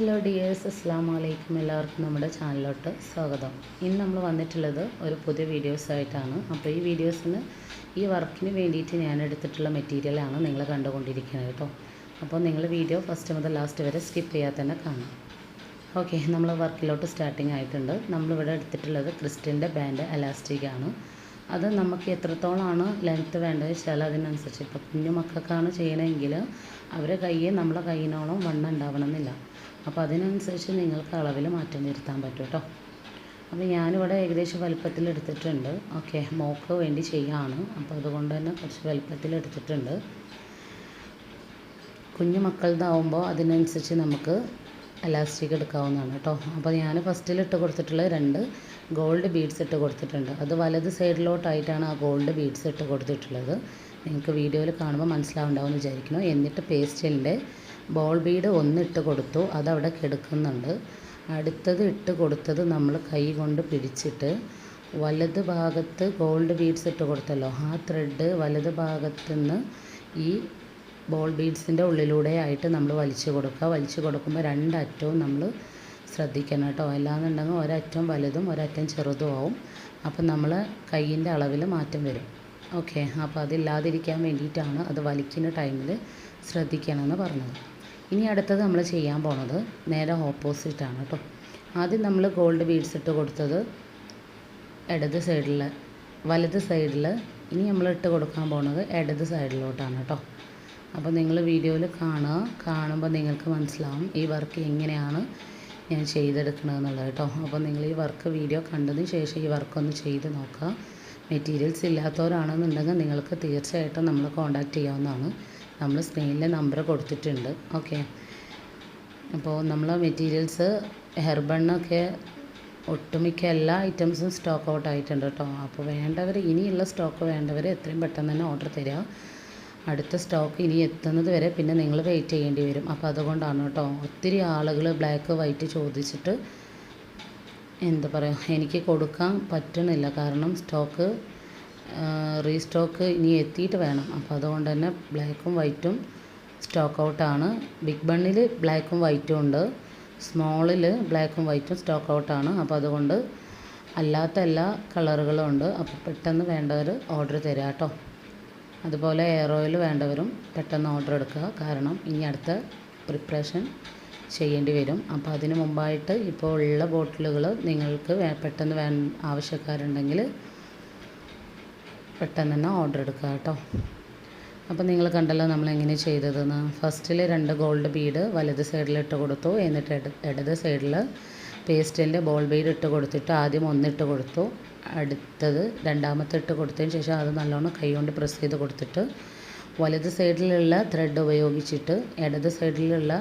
Hello dears അസ്സാം വലൈക്കും എല്ലാവർക്കും നമ്മുടെ ചാനലിലോട്ട് സ്വാഗതം. ഇന്ന് നമ്മൾ വന്നിട്ടുള്ളത് ഒരു പുതിയ വീഡിയോസായിട്ടാണ് അപ്പോൾ ഈ വീഡിയോസിന് ഈ വർക്കിന് വേണ്ടിയിട്ട് ഞാൻ എടുത്തിട്ടുള്ള മെറ്റീരിയലാണ് നിങ്ങൾ കണ്ടുകൊണ്ടിരിക്കുന്നത് കേട്ടോ. അപ്പോൾ നിങ്ങൾ വീഡിയോ ഫസ്റ്റ് മുതൽ ലാസ്റ്റ് വരെ സ്കിപ്പ് ചെയ്യാതെ തന്നെ കാണാം. ഓക്കെ നമ്മൾ വർക്കിലോട്ട് സ്റ്റാർട്ടിങ് ആയിട്ടുണ്ട്. നമ്മളിവിടെ എടുത്തിട്ടുള്ളത് ക്രിസ്റ്റലിന്റെ ബാൻഡ് അലാസ്റ്റിക് ആണ്. അത് നമുക്ക് എത്രത്തോളമാണ് ലെങ്ത്ത് വേണ്ടത് വെച്ചാൽ അതിനനുസരിച്ച് ഇപ്പോൾ കുഞ്ഞു മക്കൾക്കാണ് ചെയ്യണമെങ്കിൽ അവരെ കയ്യെ നമ്മളെ കയ്യിനോളം വണ്ണം ഉണ്ടാവണമെന്നില്ല. അപ്പോൾ അതിനനുസരിച്ച് നിങ്ങൾക്ക് അളവിൽ മാറ്റം വരുത്താൻ പറ്റും കേട്ടോ. അപ്പോൾ ഞാനിവിടെ ഏകദേശം വലുപ്പത്തിൽ എടുത്തിട്ടുണ്ട്. ഓക്കെ മോക്ക് വേണ്ടി ചെയ്യാണ്. അപ്പോൾ അതുകൊണ്ട് തന്നെ കുറച്ച് വലുപ്പത്തിൽ എടുത്തിട്ടുണ്ട്. കുഞ്ഞു മക്കളതാവുമ്പോൾ അതിനനുസരിച്ച് നമുക്ക് എലാസ്റ്റിക് എടുക്കാവുന്നതാണ് കേട്ടോ. അപ്പോൾ ഞാൻ ഫസ്റ്റിൽ ഇട്ട് കൊടുത്തിട്ടുള്ള രണ്ട് ഗോൾഡ് ബീഡ്സ് ഇട്ട് കൊടുത്തിട്ടുണ്ട്. അത് വലത് സൈഡിലോട്ടായിട്ടാണ് ആ ഗോൾഡ് ബീഡ്സ് ഇട്ട് കൊടുത്തിട്ടുള്ളത്. നിങ്ങൾക്ക് വീഡിയോയിൽ കാണുമ്പോൾ മനസ്സിലാവുണ്ടാവും എന്ന് വിചാരിക്കുന്നു. എന്നിട്ട് പേസ്റ്റലിന്റെ ബോൾ ബീഡ് ഒന്ന് ഇട്ട് കൊടുത്തു. അതവിടെ കിടക്കുന്നുണ്ട്. അടുത്തത് ഇട്ട് കൊടുത്തത് നമ്മൾ കൈ കൊണ്ട് പിടിച്ചിട്ട് വലത് ഭാഗത്ത് ഗോൾഡ് ബീഡ്സ് ഇട്ട് കൊടുത്തല്ലോ. ആ ത്രെഡ് വലത് ഭാഗത്തു നിന്ന് ഈ ബോൾ ബീഡ്സിന്റെ ഉള്ളിലൂടെ ആയിട്ട് നമ്മൾ വലിച്ചു കൊടുക്കുക. വലിച്ചു കൊടുക്കുമ്പോൾ രണ്ടറ്റവും നമ്മൾ ശ്രദ്ധിക്കണം കേട്ടോ. അല്ലാന്നുണ്ടെങ്കിൽ ഒരറ്റം വലുതും ഒരറ്റം ചെറുതും ആവും. അപ്പം നമ്മൾ കയ്യിന്റെ അളവിൽ മാറ്റം വരും. ഓക്കെ അപ്പോൾ അതില്ലാതിരിക്കാൻ വേണ്ടിയിട്ടാണ് അത് വലിക്കുന്ന ടൈമിൽ ശ്രദ്ധിക്കണമെന്ന് പറഞ്ഞത്. ഇനി അടുത്തത് നമ്മൾ ചെയ്യാൻ പോണത് നേരെ ഓപ്പോസിറ്റാണ് കേട്ടോ ആദ്യം നമ്മൾ ഗോൾഡ് ബീഡ്സ് ഇട്ട് കൊടുത്തത് ഇടത് സൈഡിൽ വലത് സൈഡിൽ ഇനി നമ്മൾ ഇട്ട് കൊടുക്കാൻ പോണത് ഇടത് സൈഡിലോട്ടാണ് കേട്ടോ അപ്പോൾ നിങ്ങൾ വീഡിയോയിൽ കാണുക കാണുമ്പോൾ നിങ്ങൾക്ക് മനസ്സിലാവും ഈ വർക്ക് എങ്ങനെയാണ് ഞാൻ ചെയ്തെടുക്കണമെന്നുള്ളത് കേട്ടോ അപ്പോൾ നിങ്ങൾ ഈ വർക്ക് വീഡിയോ കണ്ടതിന് ശേഷം ഈ വർക്കൊന്ന് ചെയ്ത് നോക്കുക. മെറ്റീരിയൽസ് ഇല്ലാത്തവരാണെന്നുണ്ടെങ്കിൽ നിങ്ങൾക്ക് തീർച്ചയായിട്ടും നമ്മൾ കോൺടാക്റ്റ് ചെയ്യാവുന്നതാണ്. നമ്മൾ സ്ക്രീനിൽ നമ്പർ കൊടുത്തിട്ടുണ്ട്. ഓക്കെ അപ്പോൾ നമ്മൾ മെറ്റീരിയൽസ് ഹെർബണ്ണൊക്കെ ഒട്ടുമിക്ക എല്ലാ ഐറ്റംസും സ്റ്റോക്ക് ഔട്ട് ആയിട്ടുണ്ട് കേട്ടോ. അപ്പോൾ വേണ്ടവർ ഇനിയുള്ള സ്റ്റോക്ക് വേണ്ടവർ എത്രയും പെട്ടെന്ന് തന്നെ ഓർഡർ തരിക. അടുത്ത സ്റ്റോക്ക് ഇനി എത്തുന്നത് വരെ പിന്നെ നിങ്ങൾ വെയിറ്റ് ചെയ്യേണ്ടി വരും. അപ്പോൾ അതുകൊണ്ടാണ് കേട്ടോ. ഒത്തിരി ആളുകൾ ബ്ലാക്ക് വൈറ്റ് ചോദിച്ചിട്ട് എന്താ പറയുക എനിക്ക് കൊടുക്കാൻ പറ്റണില്ല. കാരണം സ്റ്റോക്ക് റീസ്റ്റോക്ക് ഇനി എത്തിയിട്ട് വേണം. അപ്പോൾ അതുകൊണ്ട് തന്നെ ബ്ലാക്കും വൈറ്റും സ്റ്റോക്ക് ഔട്ടാണ് ബിഗ് ബണ്ണിൽ ബ്ലാക്കും വൈറ്റും ഉണ്ട്. സ്മോളിൽ ബ്ലാക്കും വൈറ്റും സ്റ്റോക്ക് ഔട്ടാണ് അപ്പോൾ അതുകൊണ്ട് അല്ലാത്ത എല്ലാ കളറുകളും ഉണ്ട്. അപ്പോൾ പെട്ടെന്ന് വേണ്ടവർ ഓർഡർ തരാം കേട്ടോ അതുപോലെ എയർ ഓയിൽ വേണ്ടവരും പെട്ടെന്ന് ഓർഡർ എടുക്കുക. കാരണം ഇനി അടുത്ത പ്രിപ്പറേഷൻ ചെയ്യേണ്ടി വരും. അപ്പോൾ അതിന് മുമ്പായിട്ട് ഇപ്പോൾ ഉള്ള ബോട്ടിലുകൾ നിങ്ങൾക്ക് പെട്ടെന്ന് വേ ആവശ്യക്കാരുണ്ടെങ്കിൽ പെട്ടെന്ന് തന്നെ ഓർഡർ എടുക്കുക കേട്ടോ. അപ്പോൾ നിങ്ങൾ കണ്ടല്ലോ നമ്മൾ എങ്ങനെ ചെയ്തതെന്ന്. ഫസ്റ്റിൽ രണ്ട് ഗോൾഡ് ബീഡ് വലത് സൈഡിൽ ഇട്ട് കൊടുത്തു. എന്നിട്ട് ഇടത് സൈഡിൽ പേസ്റ്റലിന്റെ ബോൾ ബീഡ് ഇട്ട് കൊടുത്തിട്ട് ആദ്യം ഒന്നിട്ട് കൊടുത്തു. അടുത്തത് രണ്ടാമത്തെ ഇട്ട് കൊടുത്തതിന് ശേഷം അത് നല്ലോണം കൈ കൊണ്ട് പ്രസ് ചെയ്ത് കൊടുത്തിട്ട് വലത് സൈഡിലുള്ള ത്രെഡ് ഉപയോഗിച്ചിട്ട് ഇടത് സൈഡിലുള്ള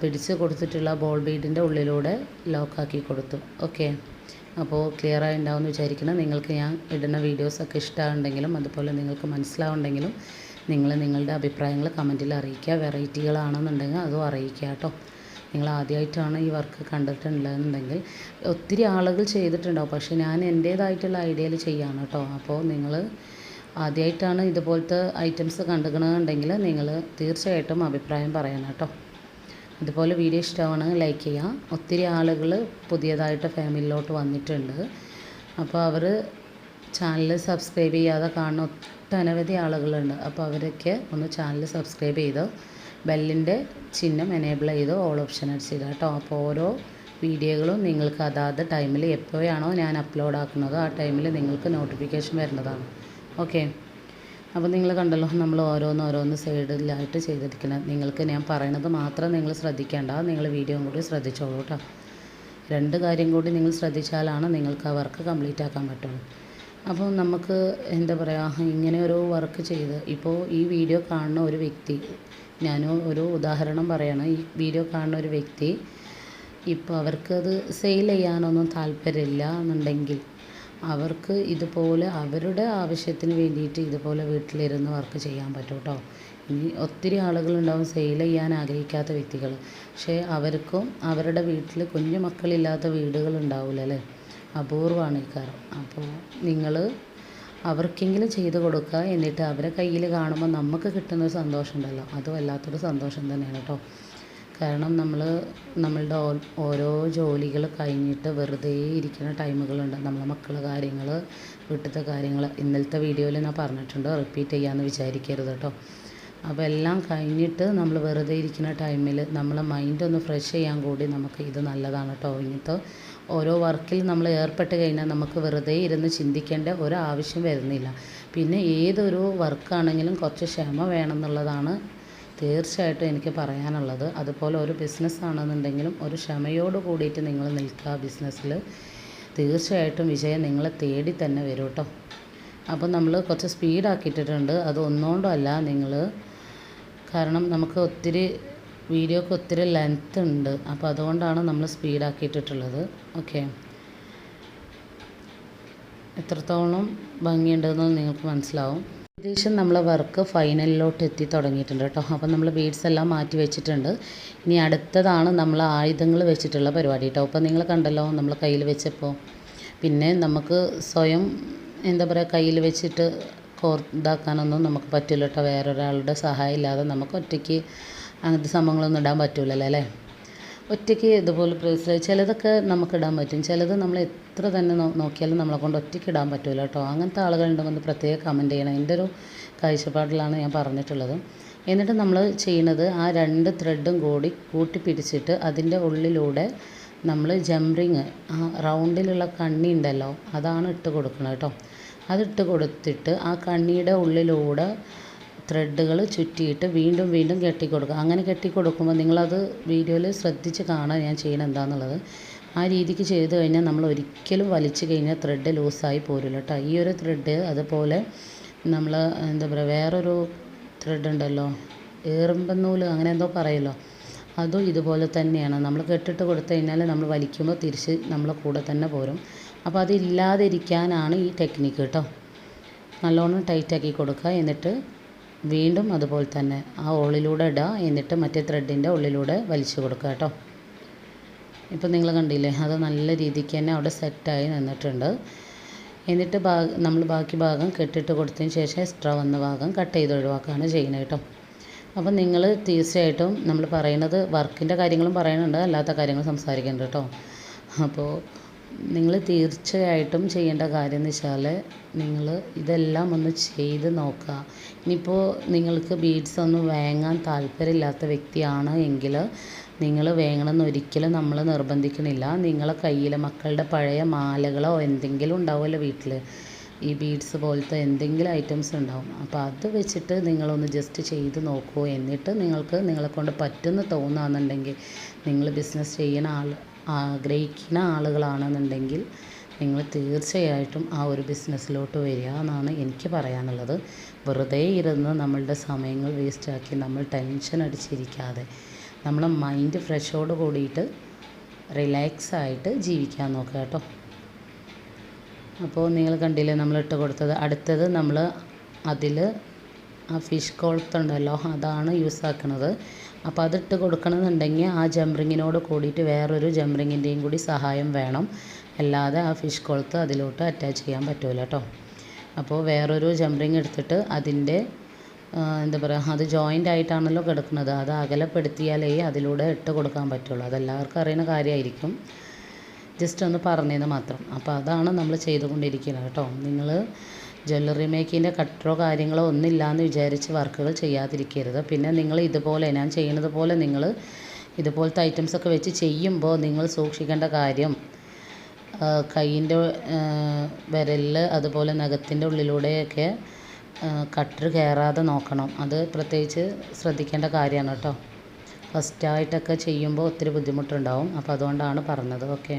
പിടിച്ച് കൊടുത്തിട്ടുള്ള ബോൾ ബീഡിന്റെ ഉള്ളിലൂടെ ലോക്കാക്കി കൊടുത്തു. ഓക്കെ അപ്പോൾ ക്ലിയർ ആയി ഉണ്ടാവുമെന്ന് വിചാരിക്കണം നിങ്ങൾക്ക് ഞാൻ ഇടുന്ന വീഡിയോസൊക്കെ ഇഷ്ടമുണ്ടെങ്കിലും അതുപോലെ നിങ്ങൾക്ക് മനസ്സിലാവുണ്ടെങ്കിലും നിങ്ങൾ നിങ്ങളുടെ അഭിപ്രായങ്ങൾ കമന്റിൽ അറിയിക്കുക. വെറൈറ്റികളാണെന്നുണ്ടെങ്കിൽ അതും അറിയിക്കുക കേട്ടോ. നിങ്ങൾ ആദ്യമായിട്ടാണ് ഈ വർക്ക് കണ്ടിട്ടുള്ളതെന്നുണ്ടെങ്കിൽ ഒത്തിരി ആളുകൾ ചെയ്തിട്ടുണ്ടാവും. പക്ഷേ ഞാൻ എന്റേതായിട്ടുള്ള ഐഡിയയിൽ ചെയ്യാണ് കേട്ടോ. അപ്പോൾ നിങ്ങൾ ആദ്യമായിട്ടാണ് ഇതുപോലത്തെ ഐറ്റംസ് കണ്ടുകണമെന്നുണ്ടെങ്കിൽ നിങ്ങൾ തീർച്ചയായിട്ടും അഭിപ്രായം പറയണം കേട്ടോ. ഇതുപോലെ വീഡിയോ ഇഷ്ടമാണെങ്കിൽ ലൈക്ക് ചെയ്യുക. ഒത്തിരി ആളുകൾ പുതിയതായിട്ട് ഫാമിലിയിലോട്ട് വന്നിട്ടുണ്ട്. അപ്പോൾ അവർ ചാനൽ സബ്സ്ക്രൈബ് ചെയ്യാതെ കാണുന്ന ഒട്ടനവധി ആളുകളുണ്ട്. അപ്പോൾ അവരൊക്കെ ഒന്ന് ചാനൽ സബ്സ്ക്രൈബ് ചെയ്ത് ബെല്ലിന്റെ ചിഹ്നം എനേബിൾ ചെയ്ത് ഓൾ ഓപ്ഷൻ അടിച്ചിടുക കേട്ടോ. അപ്പോൾ ഓരോ വീഡിയോകളും നിങ്ങൾക്ക് അതാത് ടൈമിൽ എപ്പോഴാണോ ഞാൻ അപ്ലോഡ് ആക്കുന്നത് ആ ടൈമിൽ നിങ്ങൾക്ക് നോട്ടിഫിക്കേഷൻ വരുന്നതാണ്. ഓക്കെ അപ്പോൾ നിങ്ങൾ കണ്ടല്ലോ നമ്മൾ ഓരോന്ന് ഓരോന്ന് സൈഡിലായിട്ട് ചെയ്തിരിക്കുന്നത് നിങ്ങൾക്ക് ഞാൻ പറയണത് മാത്രം നിങ്ങൾ ശ്രദ്ധിക്കേണ്ട. നിങ്ങൾ വീഡിയോ കൂടി ശ്രദ്ധിച്ചോളൂ കേട്ടോ രണ്ട് കാര്യം കൂടി നിങ്ങൾ ശ്രദ്ധിച്ചാലാണ് നിങ്ങൾക്ക് ആ വർക്ക് കംപ്ലീറ്റ് ആക്കാൻ പറ്റുള്ളൂ. അപ്പോൾ നമുക്ക് എന്താ പറയുക ഇങ്ങനെ ഒരു വർക്ക് ചെയ്ത് ഇപ്പോൾ ഈ വീഡിയോ കാണുന്ന ഒരു വ്യക്തി ഞാൻ ഒരു ഉദാഹരണം പറയാണ് ഈ വീഡിയോ കാണുന്ന ഒരു വ്യക്തി ഇപ്പോൾ അവർക്കത് സെയിൽ ചെയ്യാനൊന്നും താല്പര്യമില്ല എന്നുണ്ടെങ്കിൽ അവർക്ക് ഇതുപോലെ അവരുടെ ആവശ്യത്തിന് വേണ്ടിയിട്ട് ഇതുപോലെ വീട്ടിലിരുന്ന് വർക്ക് ചെയ്യാൻ പറ്റും കേട്ടോ ഇനി ഒത്തിരി ആളുകളുണ്ടാവും സെയിൽ ചെയ്യാൻ ആഗ്രഹിക്കാത്ത വ്യക്തികൾ. പക്ഷേ അവർക്കും അവരുടെ വീട്ടിൽ കുഞ്ഞു മക്കളില്ലാത്ത വീടുകളുണ്ടാവില്ല അല്ലേ? അപൂർവമാണ് ഈ അപ്പോൾ നിങ്ങൾ അവർക്കെങ്കിലും ചെയ്ത് കൊടുക്കുക എന്നിട്ട് അവരെ കയ്യിൽ കാണുമ്പോൾ നമുക്ക് കിട്ടുന്ന സന്തോഷം ഉണ്ടല്ലോ അത് വല്ലാത്തൊരു സന്തോഷം തന്നെയാണ് കേട്ടോ. കാരണം നമ്മൾ നമ്മളുടെ ഓരോ ജോലികൾ കഴിഞ്ഞിട്ട് വെറുതെ ഇരിക്കുന്ന ടൈമുകളുണ്ട്. നമ്മളെ മക്കളുടെ കാര്യങ്ങൾ വീട്ടിലത്തെ കാര്യങ്ങൾ ഇന്നലത്തെ വീഡിയോയിൽ ഞാൻ പറഞ്ഞിട്ടുണ്ട്. റിപ്പീറ്റ് ചെയ്യാമെന്ന് വിചാരിക്കരുത് കേട്ടോ അപ്പോൾ എല്ലാം കഴിഞ്ഞിട്ട് നമ്മൾ വെറുതെ ഇരിക്കുന്ന ടൈമിൽ നമ്മളെ മൈൻഡ് ഒന്ന് ഫ്രഷ് ചെയ്യാൻ കൂടി നമുക്ക് ഇത് നല്ലതാണ് കേട്ടോ ഇങ്ങനത്തെ ഓരോ വർക്കിൽ നമ്മൾ ഏർപ്പെട്ട് കഴിഞ്ഞാൽ നമുക്ക് വെറുതെ ഇരുന്ന് ചിന്തിക്കേണ്ട ഒരു ഒരാവശ്യം വരുന്നില്ല. പിന്നെ ഏതൊരു വർക്കാണെങ്കിലും കുറച്ച് ക്ഷമ വേണം എന്നുള്ളതാണ് തീർച്ചയായിട്ടും എനിക്ക് പറയാനുള്ളത് അതുപോലെ ഒരു ബിസിനസ്സാണെന്നുണ്ടെങ്കിലും ഒരു ക്ഷമയോട് കൂടിയിട്ട് നിങ്ങൾ നിൽക്കുക ബിസിനസ്സിൽ. തീർച്ചയായിട്ടും വിജയം നിങ്ങളെ തേടി തന്നെ വരും കേട്ടോ. അപ്പം നമ്മൾ കുറച്ച് സ്പീഡാക്കിയിട്ടിട്ടുണ്ട്. അത് ഒന്നുകൊണ്ടല്ല നിങ്ങൾ കാരണം നമുക്ക് ഒത്തിരി വീഡിയോക്ക് ഒത്തിരി ലെങ്ത്ത് ഉണ്ട്. അപ്പോൾ അതുകൊണ്ടാണ് നമ്മൾ സ്പീഡാക്കിയിട്ടിട്ടുള്ളത്. ഓക്കെ എത്രത്തോളം ഭംഗിയുണ്ടെന്ന് നിങ്ങൾക്ക് മനസ്സിലാവും. ഏകദേശം നമ്മൾ വർക്ക് ഫൈനലിലോട്ട് എത്തി തുടങ്ങിയിട്ടുണ്ട് കേട്ടോ. അപ്പം നമ്മൾ ബീഡ്സ് എല്ലാം മാറ്റി വെച്ചിട്ടുണ്ട്. ഇനി അടുത്തതാണ് നമ്മൾ ആയുധങ്ങൾ വെച്ചിട്ടുള്ള പരിപാടി കേട്ടോ. അപ്പോൾ നിങ്ങൾ കണ്ടല്ലോ നമ്മൾ കയ്യിൽ വെച്ചപ്പോൾ. പിന്നെ നമുക്ക് സ്വയം എന്താ പറയുക കയ്യിൽ വെച്ചിട്ട് കോർ ഇതാക്കാനൊന്നും നമുക്ക് പറ്റില്ല കേട്ടോ. വേറൊരാളുടെ സഹായം ഇല്ലാതെ നമുക്ക് ഒറ്റയ്ക്ക് അങ്ങനത്തെ സംഭവങ്ങളൊന്നും ഇടാൻ പറ്റില്ലല്ലോ അല്ലേ? ഒറ്റയ്ക്ക് ഇതുപോലെ ബ്രേസ്ലെറ്റ് ചിലതൊക്കെ നമുക്ക് ഇടാൻ പറ്റും. ചിലത് നമ്മൾ എത്ര തന്നെ നോക്കിയാലും നമ്മളെ കൊണ്ട് ഒറ്റയ്ക്ക് ഇടാൻ പറ്റില്ല കേട്ടോ. അങ്ങനത്തെ ആളുകളുണ്ടെന്ന് പ്രത്യേകം കമന്റ് ചെയ്യണം. എന്റെ ഒരു കാഴ്ചപ്പാടിലാണ് ഞാൻ പറഞ്ഞിട്ടുള്ളത്. എന്നിട്ട് നമ്മൾ ചെയ്യുന്നത് ആ രണ്ട് ത്രെഡും കൂടി കൂട്ടി പിടിച്ചിട്ട് അതിന്റെ ഉള്ളിലൂടെ നമ്മൾ ജംറിങ് ആ റൗണ്ടിലുള്ള കണ്ണി ഉണ്ടല്ലോ അതാണ് ഇട്ട് കൊടുക്കുന്നത് കേട്ടോ. അതിട്ട് കൊടുത്തിട്ട് ആ കണ്ണിയുടെ ഉള്ളിലൂടെ ത്രെഡുകൾ ചുറ്റിയിട്ട് വീണ്ടും വീണ്ടും കെട്ടിക്കൊടുക്കുക. അങ്ങനെ കെട്ടിക്കൊടുക്കുമ്പോൾ നിങ്ങളത് വീഡിയോയിൽ ശ്രദ്ധിച്ച് കാണാൻ ഞാൻ ചെയ്യണം എന്താണെന്നുള്ളത് ആ രീതിക്ക് ചെയ്ത് കഴിഞ്ഞാൽ നമ്മൾ ഒരിക്കലും വലിച്ചു കഴിഞ്ഞാൽ ത്രെഡ് ലൂസായി പോരില്ല കേട്ടോ ഈ ഒരു ത്രെഡ് അതുപോലെ നമ്മൾ എന്താ പറയുക വേറൊരു ത്രെഡ് ഉണ്ടല്ലോ ഏറുമ്പന്നൂൽ അങ്ങനെ എന്തോ പറയല്ലോ അതും ഇതുപോലെ തന്നെയാണ്. നമ്മൾ കെട്ടിട്ട് കൊടുത്തു കഴിഞ്ഞാൽ നമ്മൾ വലിക്കുമ്പോൾ തിരിച്ച് നമ്മൾ കൂടെ തന്നെ പോരും. അപ്പോൾ അതില്ലാതിരിക്കാനാണ് ഈ ടെക്നിക്ക് കേട്ടോ നല്ലോണം ടൈറ്റാക്കി കൊടുക്കുക. എന്നിട്ട് വീണ്ടും അതുപോലെ തന്നെ ആ ഉള്ളിലൂടെ ഇടുക എന്നിട്ട് മറ്റേ ത്രെഡിന്റെ ഉള്ളിലൂടെ വലിച്ചു കൊടുക്കുക കേട്ടോ. ഇപ്പം നിങ്ങൾ കണ്ടില്ലേ അത് നല്ല രീതിക്ക് തന്നെ അവിടെ സെറ്റായി നിന്നിട്ടുണ്ട്. എന്നിട്ട് ഭാ നമ്മൾ ബാക്കി ഭാഗം കെട്ടിട്ട് കൊടുത്തതിന് ശേഷം എക്സ്ട്രാ വന്ന ഭാഗം കട്ട് ചെയ്ത് ഒഴിവാക്കുകയാണ് ചെയ്യുന്നത് കേട്ടോ. അപ്പം നിങ്ങൾ തീർച്ചയായിട്ടും നമ്മൾ പറയുന്നത് വർക്കിന്റെ കാര്യങ്ങളും പറയുന്നുണ്ട് അല്ലാത്ത കാര്യങ്ങൾ സംസാരിക്കുന്നുണ്ട് കേട്ടോ. അപ്പോൾ നിങ്ങൾ തീർച്ചയായിട്ടും ചെയ്യേണ്ട കാര്യം എന്ന് വെച്ചാൽ നിങ്ങൾ ഇതെല്ലാം ഒന്ന് ചെയ്ത് നോക്കുക. ഇനിയിപ്പോൾ നിങ്ങൾക്ക് ബീഡ്സ് ഒന്നും വാങ്ങാൻ താല്പര്യമില്ലാത്ത വ്യക്തിയാണ് എങ്കിൽ നിങ്ങൾ വാങ്ങണമെന്ന് ഒരിക്കലും നമ്മൾ നിർബന്ധിക്കണില്ല നിങ്ങളെ കയ്യിൽ മക്കളുടെ പഴയ മാലകളോ എന്തെങ്കിലും ഉണ്ടാവുമല്ലോ വീട്ടിൽ. ഈ ബീഡ്സ് പോലത്തെ എന്തെങ്കിലും ഐറ്റംസ് ഉണ്ടാവും. അപ്പോൾ അത് വെച്ചിട്ട് നിങ്ങളൊന്ന് ജസ്റ്റ് ചെയ്ത് നോക്കൂ. എന്നിട്ട് നിങ്ങൾക്ക് നിങ്ങളെക്കൊണ്ട് പറ്റുമെന്ന് തോന്നുകയാണെന്നുണ്ടെങ്കിൽ നിങ്ങൾ ബിസിനസ് ചെയ്യുന്ന ആൾ ആഗ്രഹിക്കുന്ന ആളുകളാണെന്നുണ്ടെങ്കിൽ നിങ്ങൾ തീർച്ചയായിട്ടും ആ ഒരു ബിസിനസ്സിലോട്ട് വരിക എന്നാണ് എനിക്ക് പറയാനുള്ളത്. വെറുതെ ഇരുന്ന് നമ്മളുടെ സമയങ്ങൾ വേസ്റ്റാക്കി നമ്മൾ ടെൻഷൻ അടിച്ചിരിക്കാതെ നമ്മളെ മൈൻഡ് ഫ്രഷോട് കൂടിയിട്ട് റിലാക്സ് ആയിട്ട് ജീവിക്കാൻ നോക്കുക കേട്ടോ. അപ്പോൾ നിങ്ങൾ കണ്ടില്ലേ നമ്മൾ ഇട്ട് കൊടുത്തത്? അടുത്തത് നമ്മൾ അതിൽ ആ ഫിഷ് കൊളുത്തുണ്ടല്ലോ അതാണ് യൂസ് ആക്കുന്നത് അപ്പോൾ അതിട്ട് കൊടുക്കണമെന്നുണ്ടെങ്കിൽ ആ ജംറിങ്ങിനോട് കൂടിയിട്ട് വേറൊരു ജംറിങ്ങിന്റെയും കൂടി സഹായം വേണം. അല്ലാതെ ആ ഫിഷ് കൊളുത്ത് അതിലോട്ട് അറ്റാച്ച് ചെയ്യാൻ പറ്റില്ല കേട്ടോ അപ്പോൾ വേറൊരു ജംറിങ് എടുത്തിട്ട് അതിന്റെ എന്താ പറയുക അത് ജോയിന്റ് ആയിട്ടാണല്ലോ കിടക്കുന്നത്. അത് അകലപ്പെടുത്തിയാലേ അതിലൂടെ ഇട്ട് കൊടുക്കാൻ പറ്റുള്ളൂ. അതെല്ലാവർക്കും അറിയുന്ന കാര്യമായിരിക്കും. ജസ്റ്റ് ഒന്ന് പറഞ്ഞതെന്ന് മാത്രം. അപ്പോൾ അതാണ് നമ്മൾ ചെയ്തുകൊണ്ടിരിക്കുന്നത് കേട്ടോ നിങ്ങൾ ജ്വല്ലറി മേക്കിന്റെ കട്ടറോ കാര്യങ്ങളോ ഒന്നുമില്ല എന്ന് വിചാരിച്ച് വർക്കുകൾ ചെയ്യാതിരിക്കരുത്. പിന്നെ നിങ്ങൾ ഇതുപോലെ ഞാൻ ചെയ്യുന്നത് പോലെ നിങ്ങൾ ഇതുപോലത്തെ ഐറ്റംസ് ഒക്കെ വെച്ച് ചെയ്യുമ്പോൾ നിങ്ങൾ സൂക്ഷിക്കേണ്ട കാര്യം കൈയിന്റെ വിരലിൽ അതുപോലെ നഖത്തിന്റെ ഉള്ളിലൂടെയൊക്കെ കട്ടർ കയറാതെ നോക്കണം. അത് പ്രത്യേകിച്ച് ശ്രദ്ധിക്കേണ്ട കാര്യമാണ് കേട്ടോ. ഫസ്റ്റായിട്ടൊക്കെ ചെയ്യുമ്പോൾ ഒത്തിരി ബുദ്ധിമുട്ടുണ്ടാവും. അപ്പോൾ അതുകൊണ്ടാണ് പറഞ്ഞത്. ഓക്കെ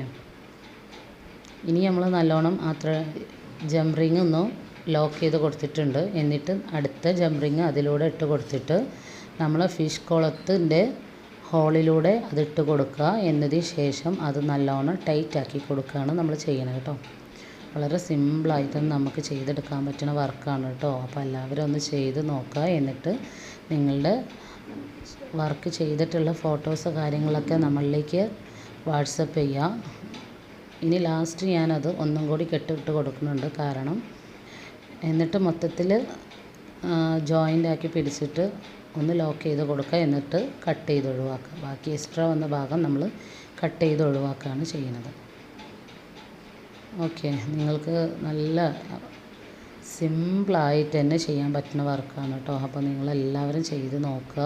ഇനി നമ്മൾ നല്ലോണം അത്ര ജംറിങ് ഒന്ന് ലോക്ക് ചെയ്ത് കൊടുത്തിട്ടുണ്ട്. എന്നിട്ട് അടുത്ത ജംറിങ് അതിലൂടെ ഇട്ട് കൊടുത്തിട്ട് നമ്മൾ ഫിഷ് കുളത്തിന്റെ ഹോളിലൂടെ അതിട്ട് കൊടുക്കുക. എന്നതിന് ശേഷം അത് നല്ലോണം ടൈറ്റ് ആക്കി കൊടുക്കുകയാണ് നമ്മൾ ചെയ്യണത് കേട്ടോ. വളരെ സിമ്പിളായിട്ട് നമുക്ക് ചെയ്തെടുക്കാൻ പറ്റുന്ന വർക്കാണ് കേട്ടോ. അപ്പോൾ എല്ലാവരും ഒന്ന് ചെയ്ത് നോക്കുക. എന്നിട്ട് നിങ്ങളുടെ വർക്ക് ചെയ്തിട്ടുള്ള ഫോട്ടോസ് കാര്യങ്ങളൊക്കെ നമ്മളിലേക്ക് വാട്സപ്പ് ചെയ്യുക ഇനി ലാസ്റ്റ് ഞാനത് ഒന്നും കൂടി കെട്ടിട്ട് കൊടുക്കുന്നുണ്ട്. കാരണം എന്നിട്ട് മൊത്തത്തിൽ ജോയിന്റ് ആക്കി പിടിച്ചിട്ട് ഒന്ന് ലോക്ക് ചെയ്ത് കൊടുക്കുക എന്നിട്ട് കട്ട് ചെയ്ത് ഒഴിവാക്കുക ബാക്കി എക്സ്ട്രാ വന്ന ഭാഗം നമ്മൾ കട്ട് ചെയ്ത് ഒഴിവാക്കുകയാണ് ചെയ്യുന്നത്. ഓക്കെ നിങ്ങൾക്ക് നല്ല സിമ്പിളായിട്ട് തന്നെ ചെയ്യാൻ പറ്റുന്ന വർക്കാണ് കേട്ടോ അപ്പോൾ നിങ്ങളെല്ലാവരും ചെയ്ത് നോക്കുക.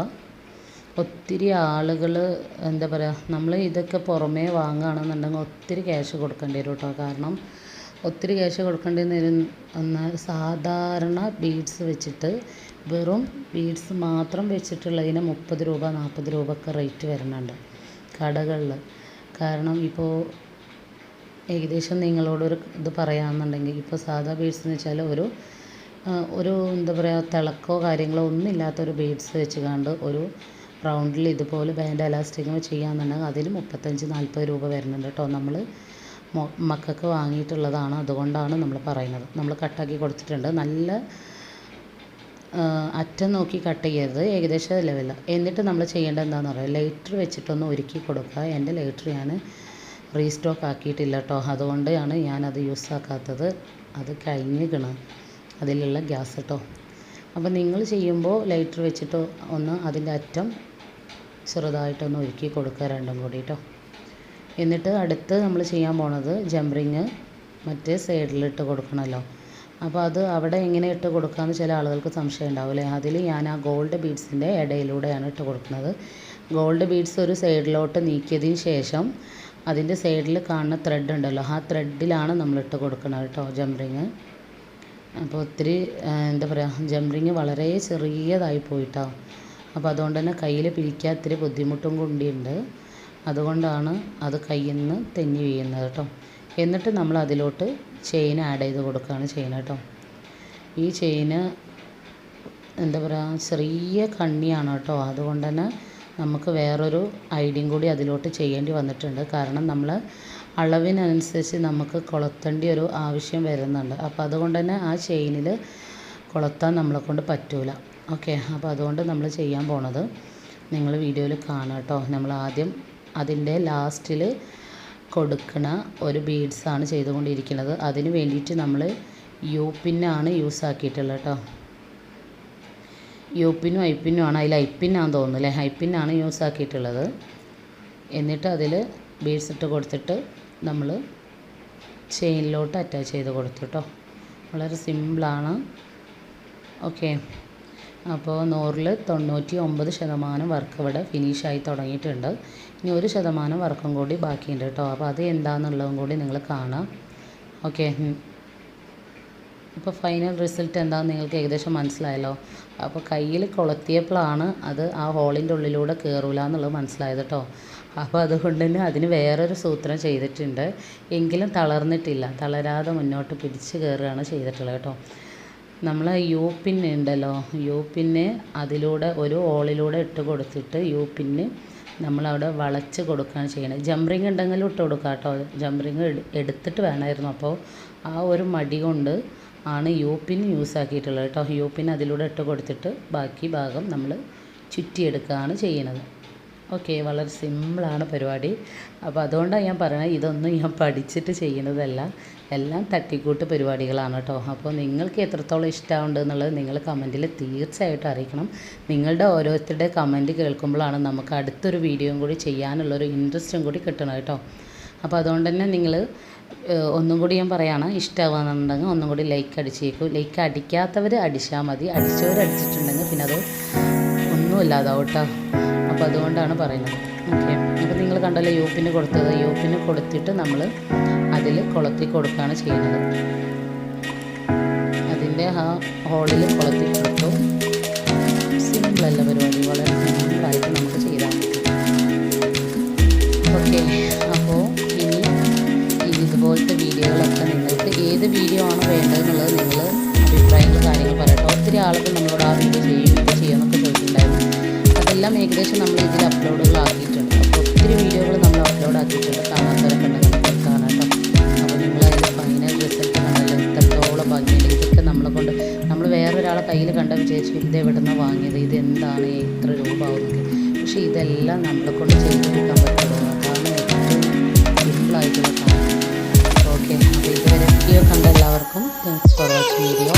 ഒത്തിരി ആളുകൾ എന്താ പറയുക നമ്മൾ ഇതൊക്കെ പുറമേ വാങ്ങുകയാണെന്നുണ്ടെങ്കിൽ ഒത്തിരി ക്യാഷ് കൊടുക്കേണ്ടി വരും കേട്ടോ കാരണം ഒത്തിരി ക്യാഷ് കൊടുക്കേണ്ടി വരും. എന്നാൽ സാധാരണ ബീഡ്സ് വെച്ചിട്ട് വെറും ബീഡ്സ് മാത്രം വെച്ചിട്ടുള്ളതിന് മുപ്പത് രൂപ നാൽപ്പത് രൂപ ഒക്കെ റേറ്റ് വരുന്നുണ്ട് കടകളിൽ. കാരണം ഇപ്പോൾ ഏകദേശം നിങ്ങളോടൊരു ഇത് പറയാമെന്നുണ്ടെങ്കിൽ ഇപ്പോൾ സാധാ ബീഡ്സ് എന്ന് വെച്ചാൽ ഒരു ഒരു എന്താ പറയുക തിളക്കോ കാര്യങ്ങളോ ഒന്നും ഇല്ലാത്തൊരു ബീഡ്സ് വെച്ച് കണ്ട് ഒരു റൗണ്ടിൽ ഇതുപോലെ ബാൻഡ് എലാസ്റ്റിക്കും ചെയ്യാമെന്നുണ്ടെങ്കിൽ അതിന് മുപ്പത്തഞ്ച് നാൽപ്പത് രൂപ വരുന്നുണ്ട് കേട്ടോ. നമ്മൾ മക്കൾക്ക് വാങ്ങിയിട്ടുള്ളതാണ് അതുകൊണ്ടാണ് നമ്മൾ പറയുന്നത്. നമ്മൾ കട്ടാക്കി കൊടുത്തിട്ടുണ്ട്. നല്ല അറ്റം നോക്കി കട്ട് ചെയ്യരുത്. ഏകദേശം ലെവലിൽ എന്നിട്ട് നമ്മൾ ചെയ്യേണ്ടത് എന്താണെന്ന് പറയുക ലൈറ്റർ വെച്ചിട്ടൊന്ന് ഒരുക്കി കൊടുക്കുക. എന്റെ ലൈറ്റർ ഞാൻ റീസ്റ്റോക്ക് ആക്കിയിട്ടില്ല കേട്ടോ. അതുകൊണ്ടാണ് ഞാനത് യൂസ് ആക്കാത്തത്. അത് കഴിഞ്ഞിരിക്കണം അതിലുള്ള ഗ്യാസ് കേട്ടോ. അപ്പോൾ നിങ്ങൾ ചെയ്യുമ്പോൾ ലൈറ്റർ വെച്ചിട്ട് ഒന്ന് അതിന്റെ അറ്റം ചെറുതായിട്ടൊന്ന് ഒരുക്കി കൊടുക്കുക രണ്ടും കൂടി കേട്ടോ. എന്നിട്ട് അടുത്ത് നമ്മൾ ചെയ്യാൻ പോണത് ജംറിങ് മറ്റേ സൈഡിലിട്ട് കൊടുക്കണമല്ലോ അപ്പോൾ അത് അവിടെ എങ്ങനെ ഇട്ട് കൊടുക്കാമെന്ന് ചില ആളുകൾക്ക് സംശയം ഉണ്ടാവും അല്ലേ? അതിൽ ഞാൻ ആ ഗോൾഡ് ബീഡ്സിന്റെ ഇടയിലൂടെയാണ് ഇട്ട് കൊടുക്കുന്നത്. ഗോൾഡ് ബീഡ്സ് ഒരു സൈഡിലോട്ട് നീക്കിയതിന് ശേഷം അതിന്റെ സൈഡിൽ കാണുന്ന ത്രെഡ് ഉണ്ടല്ലോ. ആ ത്രെഡിലാണ് നമ്മൾ ഇട്ട് കൊടുക്കുന്നത് കേട്ടോ ജംറിങ് അപ്പോൾ ഒത്തിരി എന്താ പറയുക ജംറിങ് വളരെ ചെറിയതായി പോയിട്ടോ. അപ്പോൾ അതുകൊണ്ട് തന്നെ കയ്യിൽ പിടിക്കാൻ ഇത്തിരി ബുദ്ധിമുട്ടും കൂടിയുണ്ട്. അതുകൊണ്ടാണ് അത് കയ്യിൽ നിന്ന് തെന്നി വീഴുന്നത് കേട്ടോ. എന്നിട്ട് നമ്മൾ അതിലോട്ട് ചെയിൻ ആഡ് ചെയ്ത് കൊടുക്കുകയാണ് ചെയ്യുന്നത് കേട്ടോ. ഈ ചെയിന് എന്താ പറയുക ചെറിയ കണ്ണിയാണ് കേട്ടോ. അതുകൊണ്ട് തന്നെ നമുക്ക് വേറൊരു ഐഡിയും കൂടി അതിലോട്ട് ചെയ്യേണ്ടി വന്നിട്ടുണ്ട്. കാരണം നമ്മൾ അളവിനനുസരിച്ച് നമുക്ക് കൊളുത്തേണ്ട ഒരു ആവശ്യം വരുന്നുണ്ട്. അപ്പോൾ അതുകൊണ്ട് തന്നെ ആ ചെയിനിൽ കൊളുത്താൻ നമ്മളെ കൊണ്ട് പറ്റൂല. ഓക്കെ അപ്പോൾ അതുകൊണ്ട് നമ്മൾ ചെയ്യാൻ പോണത് നിങ്ങൾ വീഡിയോയിൽ കാണാം കേട്ടോ. നമ്മൾ ആദ്യം അതിന്റെ ലാസ്റ്റിൽ കൊടുക്കണ ഒരു ബീഡ്സാണ് ചെയ്തുകൊണ്ടിരിക്കുന്നത്. അതിന് വേണ്ടിയിട്ട് നമ്മൾ യു പിന്നാണ് യൂസ് ആക്കിയിട്ടുള്ളത് കേട്ടോ. യു പിന്നും ഐ പിന്നും ആണ് അതിൽ ഐ പിന്നാന്ന് തോന്നുന്നു അല്ലേ? ഐ പിന്നാണ് യൂസ് ആക്കിയിട്ടുള്ളത് എന്നിട്ട് അതിൽ ബീഡ്സ് ഇട്ട് കൊടുത്തിട്ട് നമ്മൾ ചെയിനിലോട്ട് അറ്റാച്ച് ചെയ്ത് കൊടുത്തു കേട്ടോ. വളരെ സിമ്പിളാണ്. ഓക്കെ. അപ്പോൾ നൂറിൽ തൊണ്ണൂറ്റി ഒമ്പത് ശതമാനം വർക്ക് ഇവിടെ ഫിനിഷായി തുടങ്ങിയിട്ടുണ്ട്. ഇനി ഒരു ശതമാനം വർക്കും കൂടി ബാക്കിയുണ്ട് കേട്ടോ. അപ്പോൾ അത് എന്താണെന്നുള്ളതും കൂടി നിങ്ങൾ കാണാം. ഓക്കെ ഇപ്പോൾ ഫൈനൽ റിസൾട്ട് എന്താണെന്ന് നിങ്ങൾക്ക് ഏകദേശം മനസ്സിലായല്ലോ. അപ്പോൾ കയ്യിൽ കൊളുത്തിയപ്പോഴാണ് അത് ആ ഹോളിന്റെ ഉള്ളിലൂടെ കയറൂല എന്നുള്ളത് മനസ്സിലായത് കേട്ടോ. അപ്പോൾ അതുകൊണ്ട് തന്നെ അതിന് വേറൊരു സൂത്രം ചെയ്തിട്ടുണ്ട്. എങ്കിലും തളർന്നിട്ടില്ല. തളരാതെ മുന്നോട്ട് പിടിച്ച് കയറുകയാണ് ചെയ്തിട്ടുള്ളത് കേട്ടോ. നമ്മൾ യു പിന്നെ ഉണ്ടല്ലോ. യു പിന്ന് അതിലൂടെ ഒരു ഹോളിലൂടെ ഇട്ട് കൊടുത്തിട്ട് യു പിന്ന് നമ്മളവിടെ വളച്ച് കൊടുക്കുകയാണ് ചെയ്യണത് ജംറിങ് ഉണ്ടെങ്കിൽ ഇട്ട് കൊടുക്കുക കേട്ടോ. ജംറിങ് എടുത്തിട്ട് വേണമായിരുന്നു. അപ്പോൾ ആ ഒരു മടി കൊണ്ട് ആണ് യു പിൻ യൂസ് ആക്കിയിട്ടുള്ളത് കേട്ടോ. യു പിൻ അതിലൂടെ ഇട്ട് കൊടുത്തിട്ട് ബാക്കി ഭാഗം നമ്മൾ ചുറ്റിയെടുക്കുകയാണ് ചെയ്യുന്നത് ഓക്കെ വളരെ സിമ്പിളാണ് പരിപാടി. അപ്പോൾ അതുകൊണ്ടാണ് ഞാൻ പറയുന്നത് ഇതൊന്നും ഞാൻ പഠിച്ചിട്ട് ചെയ്യുന്നതല്ല എല്ലാം തട്ടിക്കൂട്ട് പരിപാടികളാണ് കേട്ടോ. അപ്പോൾ നിങ്ങൾക്ക് എത്രത്തോളം ഇഷ്ടമുണ്ട് എന്നുള്ളത് നിങ്ങൾ കമന്റിൽ തീർച്ചയായിട്ടും അറിയിക്കണം. നിങ്ങളുടെ ഓരോരുത്തരുടെ കമന്റ് കേൾക്കുമ്പോഴാണ് നമുക്ക് അടുത്തൊരു വീഡിയോയും കൂടി ചെയ്യാനുള്ളൊരു ഇൻട്രസ്റ്റും കൂടി കിട്ടണം കേട്ടോ. അപ്പോൾ അതുകൊണ്ട് തന്നെ നിങ്ങൾ ഒന്നും കൂടി ഞാൻ പറയുകയാണ് ഇഷ്ടമാകുന്നുണ്ടെങ്കിൽ ഒന്നും കൂടി ലൈക്ക് അടിച്ചേക്കും. ലൈക്ക് അടിക്കാത്തവർ അടിച്ചാൽ മതി. അടിച്ചവർ അടിച്ചിട്ടുണ്ടെങ്കിൽ പിന്നെ അത് ഒന്നുമില്ലാതാവും കേട്ടോ. അപ്പോൾ അതുകൊണ്ടാണ് പറയുന്നത്. ഓക്കെ അപ്പോൾ നിങ്ങൾ കണ്ടല്ലോ യൂപ്പിന് കൊടുത്തത്. യൂപ്പിന് കൊടുത്തിട്ട് നമ്മൾ അതിൽ കൊളത്തി കൊടുക്കുകയാണ് ചെയ്യുന്നത്. അതിന്റെ ആ ഹോളിൽ കൊളത്തി കൊടുത്തു. സിമ്പിളല്ല പരിപാടി. വളരെ സിമ്പിളായിട്ട് നമുക്ക് ചെയ്താൽ മതി. ഓക്കെ അപ്പോൾ ഇനി ഇതുപോലത്തെ വീഡിയോകളൊക്കെ നിങ്ങൾക്ക് ഏത് വീഡിയോ ആണ് വേണ്ടതെന്നുള്ളത് നിങ്ങൾ അഭിപ്രായങ്ങൾ കാര്യങ്ങൾ പറയട്ടെ. ഒത്തിരി ആളുകൾ നമ്മളോട് ആ വീഡിയോ ചെയ്യും ഇത് ചെയ്യുമെന്നൊക്കെ അതെല്ലാം ഏകദേശം നമ്മൾ ഇതിൽ അപ്ലോഡുകൾ ആക്കിയിട്ടുണ്ട്. അപ്പോൾ ഒത്തിരി വീഡിയോകൾ നമ്മൾ അപ്ലോഡ് ആക്കിയിട്ടുണ്ട്. കാണാത്തവരൊക്കെ ഉണ്ടെങ്കിൽ കാണാം കേട്ടോ. അപ്പോൾ നിങ്ങൾ അതിൽ ഫൈനൽ റിസൾട്ട് കണ്ടല്ലോ എത്രത്തോളം ഭംഗിയുണ്ട് ഇതൊക്കെ നമ്മളെ കൊണ്ട് നമ്മൾ വേറൊരാളെ കയ്യിൽ കണ്ട വിചാരിച്ചു ഇത് എവിടെ വാങ്ങിയത്? ഇത് എന്താണ്? രൂപ ആവുന്നത് പക്ഷേ ഇതെല്ലാം നമ്മളെ കൊണ്ട് ചെയ്തെടുക്കാൻ പറ്റുള്ളൂ അതാണ് ഏറ്റവും സിമ്പിളായിട്ടുള്ള കാര്യം. ഓക്കെ. അപ്പോൾ ഇതുവരെ വീഡിയോ കണ്ട എല്ലാവർക്കും താങ്ക്സ് ഫോർ വാച്ചിങ് വീഡിയോ